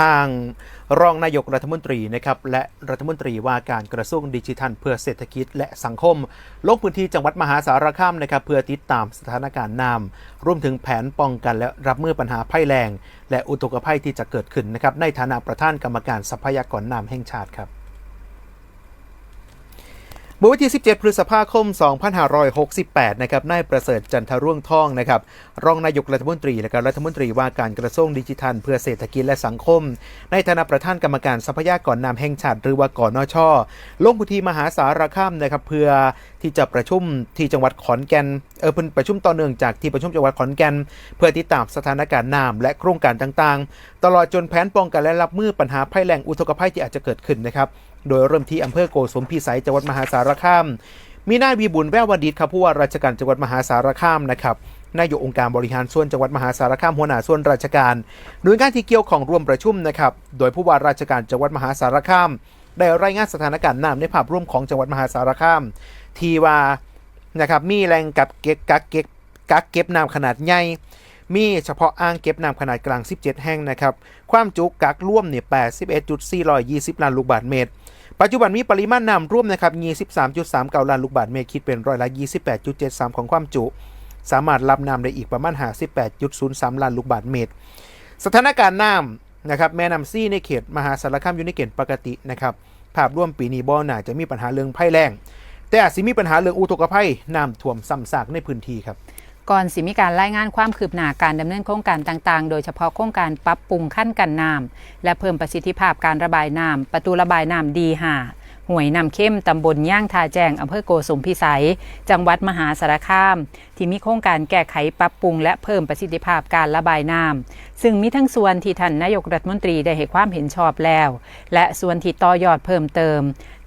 ทางรองนายกรัฐมนตรีนะครับและรัฐมนตรีว่าการกระทรวงดิจิทัล เพื่อเศรษฐกิจและสังคม ลงพื้นที่จังหวัดมหาสารคามนะครับเพื่อติดตามสถานการณ์น้ำรวมถึงแผนป้องกันและรับมือปัญหาภัยแรง และอุทกภัยที่จะเกิดขึ้นนะครับในฐานะประธานกรรมการทรัพยากรน้ำแห่งชาติครับ เมื่อวันที่ 17 พฤษภาคม 2568 นะครับ นายประเสริฐจันทรุ่วงทองนะครับ รองนายกรัฐมนตรี และรัฐมนตรีว่าการกระทรวงดิจิทัล เพื่อเศรษฐกิจและสังคม ในฐานะประธานกรรมการทรัพยากรน้ำแห่งชาติ หรือว่ากนช ลงพื้นที่มหาสารคามนะครับ เพื่อที่จะประชุมที่จังหวัดขอนแก่น เออเป็นประชุมต่อเนื่องจากที่ประชุมจังหวัดขอนแก่น เพื่อติดตามสถานการณ์น้ำและโครงการต่างๆ ตลอดจนแผนป้องกันและรับมือปัญหาภัยแล้งอุทกภัยที่อาจจะเกิดขึ้นนะครับ โดยเริ่มที่อำเภอโกสมพิสัยจังหวัดมหาสารคาม มีนายวีบุญแวววดิษฐ์ครับผู้ว่าราชการจังหวัดมหาสารคามนะครับนายกองค์การบริหารส่วนจังหวัดมหาสารคามหัวหน้าส่วนราชการหน่วยงานที่เกี่ยวของร่วมประชุมนะครับโดยผู้ว่าราชการจังหวัดมหาสารคาม ได้รายงานสถานการณ์น้ำในภาพรวมของจังหวัดมหาสารคาม ที่ว่านะครับมีแหล่งกับเก็บกักเก็บกักเก็บน้ำขนาดใหญ่มีเฉพาะอ่างเก็บน้ำขนาดกลาง 17 แห่งนะครับ ความจุกักร่วมเนี่ย81.420 ล้านลูกบาศก์เมตร ปัจจุบันมีปริมาณน้ำร่วมนะครับ23.39ล้านลูกบาศก์เมตรคิดเป็นร้อยละ 28.73 ของความจุ สามารถรับน้ำได้อีกประมาณ58.03ล้านลูกบาศก์เมตร สถานการณ์น้ำนะครับแม่น้ำซี่ในเขตมหาสารคามอยู่ในเกณฑ์ปกตินะครับภาพร่วมปีนี้บ่น่าจะมีปัญหาเรื่องภัยแล้งแต่อาจสิมีปัญหาเรื่องอุทกภัยน้ำท่วมซ้ำซากในพื้นที่ครับ ก่อนสิมีการรายงานความคืบหน้าการดำเนินโครงการต่างๆ โดยเฉพาะโครงการปรับปรุงขั้นกันน้ำและเพิ่มประสิทธิภาพการระบายน้ำประตูระบายน้ำดีห่าห่วยน้ำเข้มตำบลย่างทาแจงอำเภอโกสุมพิสัย จังหวัดมหาสารคาม ที่มีโครงการแก้ไขปรับปรุง และเพิ่มประสิทธิภาพการระบายน้ำซึ่งมีทั้งส่วนที่ท่านนายกรัฐมนตรีได้ให้ความเห็นชอบแล้ว และส่วนที่ต่อยอดเพิ่มเติม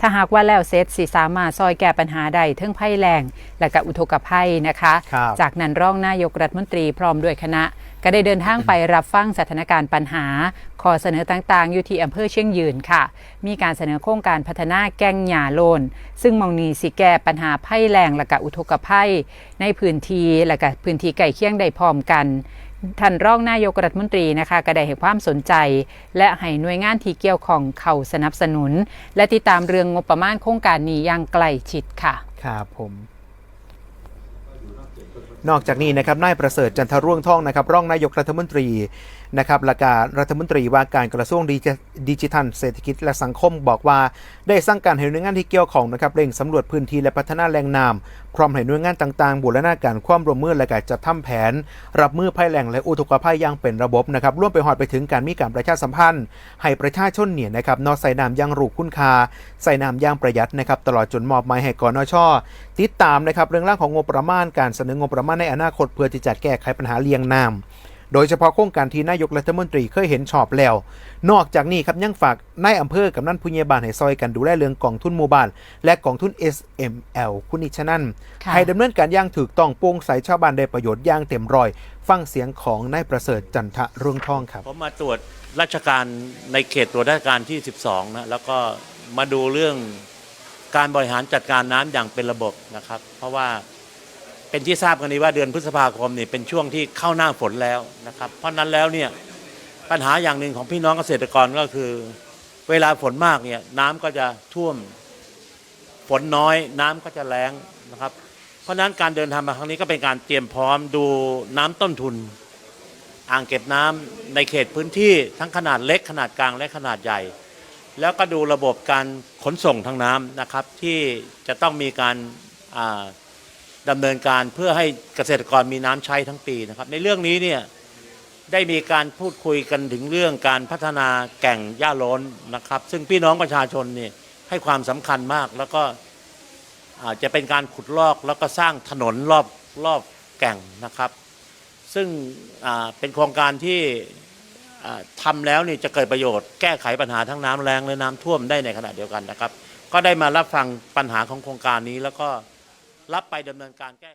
ถ้าหากว่าแล้วเสร็จสิสามารถซอยแก้ปัญหาได้เทั้งภัยแรงและก็อุทกภัยนะคะครับจากนั้นรองนายกรัฐมนตรีพร้อมด้วยคณะ ก็ได้เดินทางไปรับฟังสถานการณ์ปัญหาข้อเสนอต่างๆ อยู่ที่อำเภอเชียงยืนค่ะ มีการเสนอโครงการพัฒนาแก้งหญ้าโลน ซึ่งมองนีสิแก้ปัญหาภัยแรงและก็อุทกภัย ในพื้นที่และก็พื้นที่ใกล้เคียงได้พร้อมกัน ท่านรองนายกรัฐมนตรีนะคะก็ได้ให้ความสนใจ และให้หน่วยงานที่เกี่ยวข้องเข้าสนับสนุน และติดตามเรื่องงบประมาณโครงการนี้อย่างใกล้ชิดค่ะครับผมนอกจากนี้นะครับนายประเสริฐจันทร่วงทองนะครับรองนายกรัฐมนตรี นะครับและการรัฐมนตรีว่าการกระทรวงดิจิทัล เศรษฐกิจและสังคมบอกว่า ได้สั่งการให้หน่วยงานที่เกี่ยวข้องนะครับเร่งสำรวจพื้นที่และพัฒนาแหล่งน้ำพร้อมให้หน่วยงานต่างๆ บูรณาการความร่วมมือและการจัดทำแผน รับมือภัยแล้งและอุทกภัยอย่างเป็นระบบนะครับร่วมไปหอดไปถึงการมีการประชาสัมพันธ์ ให้ประชาชนเนี่ยนะครับนอกใส่น้ำอยังรูปคุณค่าใส่น้ำย่างประหยัดนะครับตลอดจนมอบหมายให้กนชติดตามนะครับเรื่องร่างของงบประมาณการเสนองบประมาณในอนาคตเพื่อที่จะแก้ไขปัญหาเลียงน้ำ โดยเฉพาะโครงการที่นายกรัฐมนตรีเคยเห็นชอบแล้ว นอกจากนี้ครับยังฝากนายอำเภอกับนั่นผู้ใหญ่บ้านให้ซอยกันดูแลเรื่องกองทุนหมู่บ้านและกองทุน SML คุณนิชนันค่ะให้ดำเนินการอย่างถูกต้องโปร่งใสชาวบ้านได้ประโยชน์อย่างเต็มร้อย ฟังเสียงของนายประเสริฐจันทะเรืองทองครับผมมาตรวจราชการในเขตตรวจราชการที่ 12 นะแล้วก็มาดูเรื่องการบริหารจัดการน้ำอย่างเป็นระบบนะครับ เพราะว่า เป็นที่ทราบกันดีว่าเดือนพฤษภาคมนี่เป็นช่วงที่เข้าหน้าฝนแล้วนะครับ เพราะนั้นแล้วเนี่ยปัญหาอย่างหนึ่งของพี่น้องเกษตรกรก็คือ เวลาฝนมากเนี่ยน้ำก็จะท่วมฝนน้อยน้ำก็จะแล้งนะครับ เพราะฉะนั้นการเดินทางมาครั้งนี้ก็เป็นการเตรียมพร้อมดูน้ำต้นทุน อ่างเก็บน้ำในเขตพื้นที่ทั้งขนาดเล็กขนาดกลางและขนาดใหญ่ แล้วก็ดูระบบการขนส่งทางน้ำนะครับที่จะต้องมีการอ่า ดำเนินการเพื่อให้เกษตรกรมีน้ำใช้ทั้งปีนะครับ ในเรื่องนี้เนี่ยได้มีการพูดคุยกันถึงเรื่องการพัฒนาแก่งหญ้าโล้นนะครับ ซึ่งพี่น้องประชาชนเนี่ยให้ความสำคัญมากแล้วก็อาจจะเป็นการขุดลอกแล้วก็สร้างถนนรอบรอบแก่งนะครับ ซึ่งเป็นโครงการที่อ่าทำแล้วนี่จะเกิดประโยชน์แก้ไขปัญหาทั้งน้ำแรงและน้ำท่วมได้ในขณะเดียวกันนะครับ ก็ได้มารับฟังปัญหาของโครงการนี้แล้วก็ รับไปดำเนินการแก้